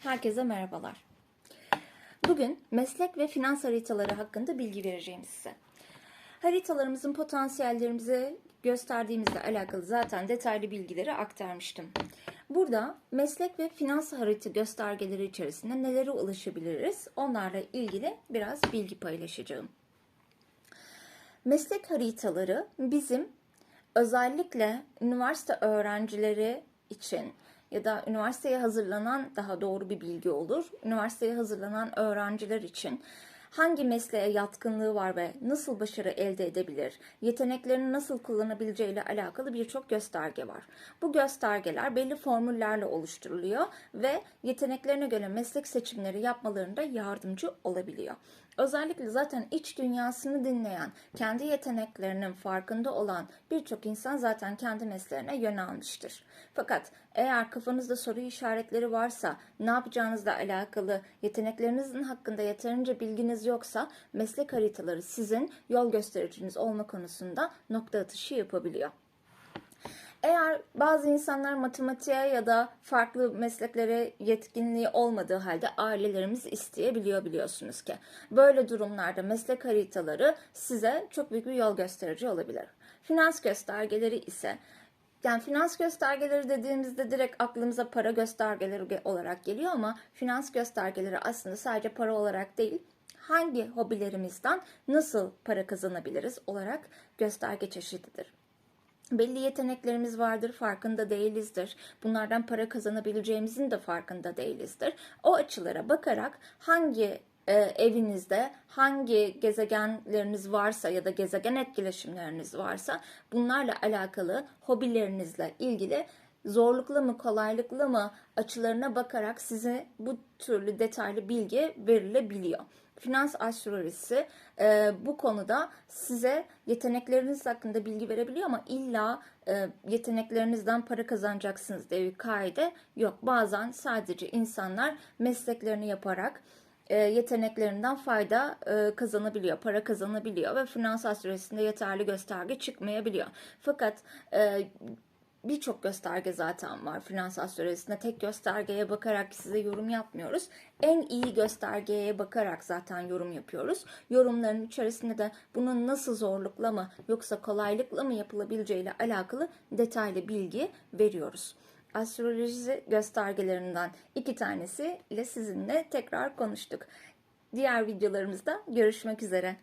Herkese merhabalar. Bugün meslek ve finans haritaları hakkında bilgi vereceğim size. Haritalarımızın potansiyellerimizi gösterdiğimizle alakalı zaten detaylı bilgileri aktarmıştım. Burada meslek ve finans harita göstergeleri içerisinde nelere ulaşabiliriz? Onlarla ilgili biraz bilgi paylaşacağım. Meslek haritaları bizim özellikle üniversite öğrencileri için ya da üniversiteye hazırlanan daha doğru bir bilgi olur. Üniversiteye hazırlanan öğrenciler için hangi mesleğe yatkınlığı var ve nasıl başarı elde edebilir, yeteneklerini nasıl kullanabileceği ile alakalı birçok gösterge var. Bu göstergeler belli formüllerle oluşturuluyor ve yeteneklerine göre meslek seçimleri yapmalarında yardımcı olabiliyor. Özellikle zaten iç dünyasını dinleyen, kendi yeteneklerinin farkında olan birçok insan zaten kendi mesleğine yönelmiştir. Fakat eğer kafanızda soru işaretleri varsa, ne yapacağınızla alakalı yeteneklerinizin hakkında yeterince bilginiz yoksa meslek haritaları sizin yol göstericiniz olma konusunda nokta atışı yapabiliyor. Eğer bazı insanlar matematiğe ya da farklı mesleklere yetkinliği olmadığı halde ailelerimiz isteyebiliyor biliyorsunuz ki. Böyle durumlarda meslek haritaları size çok büyük bir yol gösterici olabilir. Finans göstergeleri ise yani finans göstergeleri dediğimizde direkt aklımıza para göstergeleri olarak geliyor ama finans göstergeleri aslında sadece para olarak değil, hangi hobilerimizden nasıl para kazanabiliriz olarak gösterge çeşididir. Belli yeteneklerimiz vardır, farkında değilizdir. Bunlardan para kazanabileceğimizin de farkında değilizdir. O açılara bakarak hangi e, evinizde hangi gezegenleriniz varsa ya da gezegen etkileşimleriniz varsa bunlarla alakalı hobilerinizle ilgili zorluklu mu kolaylıklı mı açılarına bakarak size bu türlü detaylı bilgi verilebiliyor. Finans astrolojisi e, bu konuda size yetenekleriniz hakkında bilgi verebiliyor ama illa e, yeteneklerinizden para kazanacaksınız diye bir kaide yok. Bazen sadece insanlar mesleklerini yaparak e, yeteneklerinden fayda e, kazanabiliyor, para kazanabiliyor ve finans astrolojisinde yeterli gösterge çıkmayabiliyor. Fakat e, birçok gösterge zaten var finans astrolojisinde. Tek göstergeye bakarak size yorum yapmıyoruz. En iyi göstergeye bakarak zaten yorum yapıyoruz. Yorumların içerisinde de bunun nasıl zorlukla mı yoksa kolaylıkla mı yapılabileceği ile alakalı detaylı bilgi veriyoruz astroloji göstergelerinden iki tanesi ile sizinle tekrar konuştuk. Diğer videolarımızda görüşmek üzere.